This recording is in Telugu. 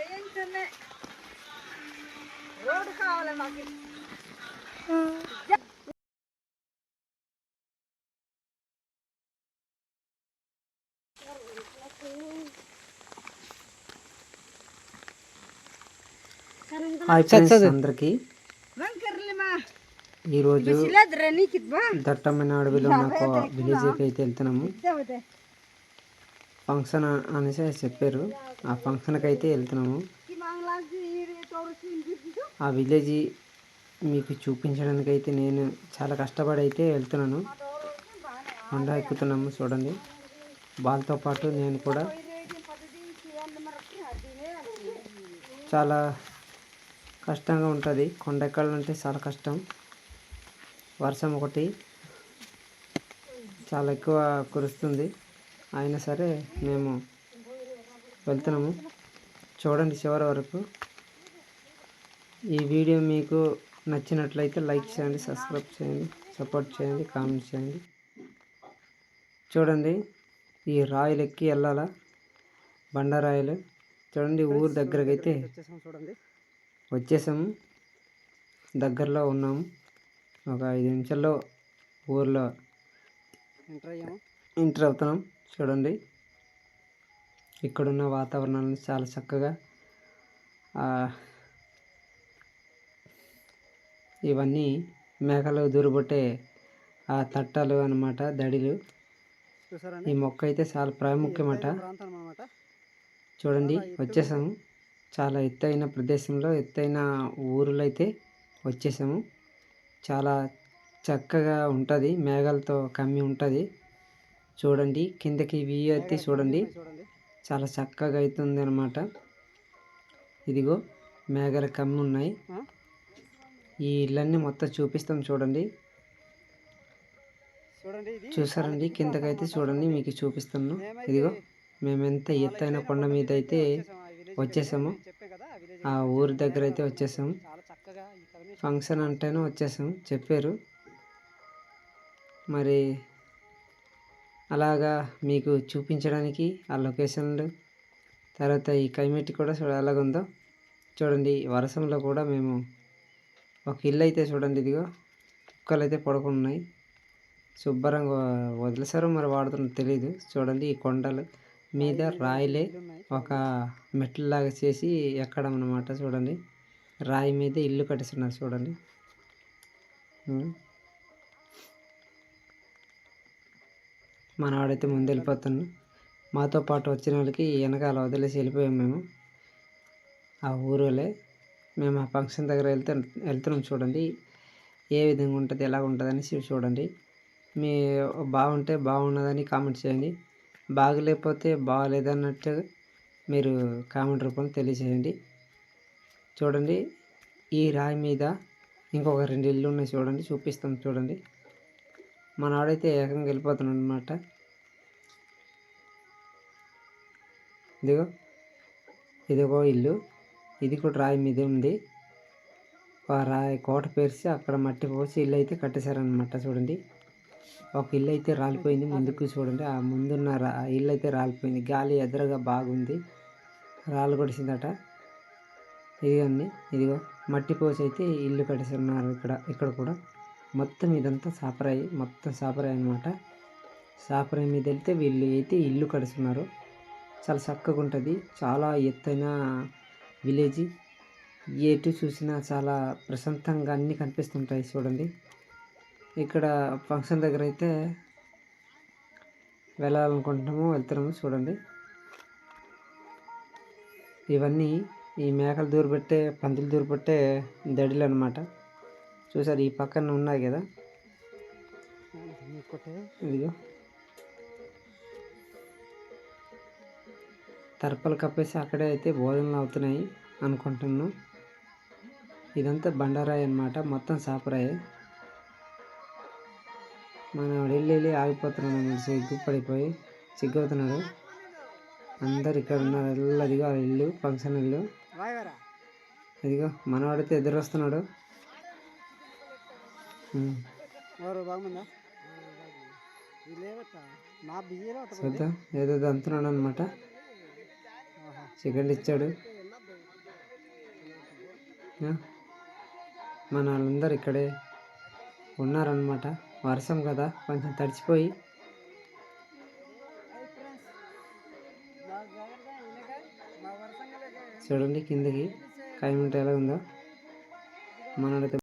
చేయించలే రోడ్డు కావాలి మాకు. అందరికి ఈరోజు దట్టమైన అడవిలో నాకు విలేజ్కి అయితే వెళ్తున్నాము. ఫంక్షన్ అనేసి చెప్పారు. ఆ ఫంక్షన్కి అయితే వెళ్తున్నాము. ఆ విలేజ్ మీకు చూపించడానికి అయితే నేను చాలా కష్టపడి అయితే వెళ్తున్నాను. కొండ ఎక్కుతున్నాము చూడండి. వాళ్ళతో పాటు నేను కూడా చాలా కష్టంగా ఉంటుంది. కొండ ఎక్కాలంటే చాలా కష్టం. వర్షం ఒకటి చాలా ఎక్కువ కురుస్తుంది. అయినా సరే మేము వెళ్తున్నాము. చూడండి చివరి వరకు. ఈ వీడియో మీకు నచ్చినట్లయితే లైక్ చేయండి సబ్స్క్రైబ్ చేయండి సపోర్ట్ చేయండి కామెంట్ చేయండి. చూడండి ఈ రాయలు ఎక్కి వెళ్ళాలా బండరాయలు. చూడండి ఊరు దగ్గరకు అయితే చూడండి వచ్చేసాము. దగ్గరలో ఉన్నాము. ఒక ఐదు నిమిషాల్లో ఊర్లో ఎంటర్ అయ్యాము. ఎంటర్ అవుతున్నాం. చూడండి. ఇక్కడున్న వాతావరణాన్ని చాలా చక్కగా ఇవన్నీ మేకలు దూరబొట్టే ఆ తట్టలు అన్నమాట దడిలు. ఈ మొక్క అయితే చాలా ప్రాముఖ్యమట. చూడండి వచ్చేసాము. చాలా ఎత్తైన ప్రదేశంలో ఎత్తైన ఊరులో అయితే వచ్చేసాము. చాలా చక్కగా ఉంటుంది మేఘాలతో కమ్మి ఉంటుంది. చూడండి కిందకి వ్యూ అయితే చూడండి. చాలా చక్కగా అవుతుంది అనమాట ఇదిగో మేఘాలు కమ్మి ఉన్నాయి? ఈ ఇళ్ళన్నీ మొత్తం చూపిస్తాం చూడండి. చూసారండి కిందకైతే చూడండి మీకు చూపిస్తాను. మేమైతే ఇదిగో మేము ఎంత ఎత్తైన కొండ మీద అయితే వచ్చేసాము. ఆ వచ్చేసాము ఊరి దగ్గర అయితే వచ్చేసాము ఫంక్షన్ అంటేనే వచ్చేసాం చెప్పారు. మరి అలాగా మీకు చూపించడానికి ఆ లొకేషన్లు తర్వాత ఈ క్లైమేట్ కూడా చూడ ఎలాగుందో చూడండి. వర్షంలో కూడా మేము ఒక ఇల్లు అయితే చూడండి ఇదిగో. కుక్కలు అయితే పడుకున్నాయి. శుభ్రంగా వదిలేసారో మరి వాడుతున్నో తెలియదు చూడండి ఈ కొండలు మీద రాయిలే ఒక మెట్లలాగా చేసి ఎక్కడం అన్నమాట చూడండి. రాయి మీద ఇల్లు కట్టిస్తున్నారు చూడండి. మనవాడైతే ముందు వెళ్ళిపోతున్నాం మాతో పాటు వచ్చిన వాళ్ళకి వెనకాల వదిలేసి వెళ్ళిపోయాం మేము. ఆ ఊరోలే మేము ఆ ఫంక్షన్ దగ్గర వెళ్తే వెళ్తున్నాం చూడండి. ఏ విధంగా ఉంటుంది ఎలా ఉంటుంది చూడండి. మీ బాగుంటే బాగున్నదని కామెంట్ చేయండి. బాగలేకపోతే బాగలేదన్నట్టు మీరు కామెంట్ రూపంలో తెలియజేయండి. చూడండి ఈ రాయి మీద ఇంకొక రెండు ఇల్లు ఉన్నాయి చూడండి చూపిస్తాం చూడండి. మన ఆడైతే ఏకంగా వెళ్ళిపోతున్నాడు అనమాట ఇదిగో ఇదిగో ఇల్లు. ఇది కూడా రాయి మీద ఉంది. ఆ రాయి కోట పేర్చి అక్కడ మట్టి పోసి ఇల్లు అయితే కట్టేశారనమాట చూడండి. ఒక ఇల్లు అయితే రాలిపోయింది ముందుకు చూడండి. ఆ ముందున్న రా ఆ ఇల్లు అయితే రాలిపోయింది. గాలి ఎదురుగా బాగుంది. రాళ్ళు కొడిసిందట ఇదిగోండి ఇదిగో మట్టి పోసి అయితే ఇల్లు కట్టేసి ఉన్నారు ఇక్కడ ఇక్కడ కూడా. మొత్తం ఇదంతా సాపరాయి మొత్తం సాపరాయి అనమాట సాపరాయి మీద వెళ్తే వీళ్ళు అయితే ఇల్లు కడుస్తున్నారు. చాలా చక్కగా ఉంటుంది. చాలా ఎత్తైన విలేజ్. ఎటు చూసినా చాలా ప్రశాంతంగా అన్నీ కనిపిస్తుంటాయి చూడండి. ఇక్కడ ఫంక్షన్ దగ్గర అయితే వెళ్ళాలనుకుంటున్నాము వెళ్తున్నాము చూడండి. ఇవన్నీ ఈ మేకలు దూరబెట్టే పందులు దూరబెట్టే దడిలు అనమాట చూసారు ఈ పక్కన ఉన్నాయి కదా? ఇదిగో. తర్పలు కప్పేసి అక్కడే అయితే భోజనాలు అవుతున్నాయి అనుకుంటున్నాను. ఇదంతా బండరాయి అన్నమాట మొత్తం సాపరాయి. మనం వెళ్ళి వెళ్ళి ఆగిపోతున్నాడు సిగ్గు పడిపోయి సిగ్గవుతున్నాడు అందరు ఇక్కడ ఉన్నారు ఇల్లు అదిగో ఇల్లు ఫంక్షన్ ఇల్లు. ఇదిగో మనవాడితే ఎదురు చూద్దాం ఏదో అంటున్నాడు అనమాట చికెన్ ఇచ్చాడు? మన వాళ్ళందరూ ఇక్కడే ఉన్నారనమాట వర్షం కదా కొంచెం తడిచిపోయి. చూడండి కిందకి క్లైమేట్ ఎలా ఉందో. మనోడైతే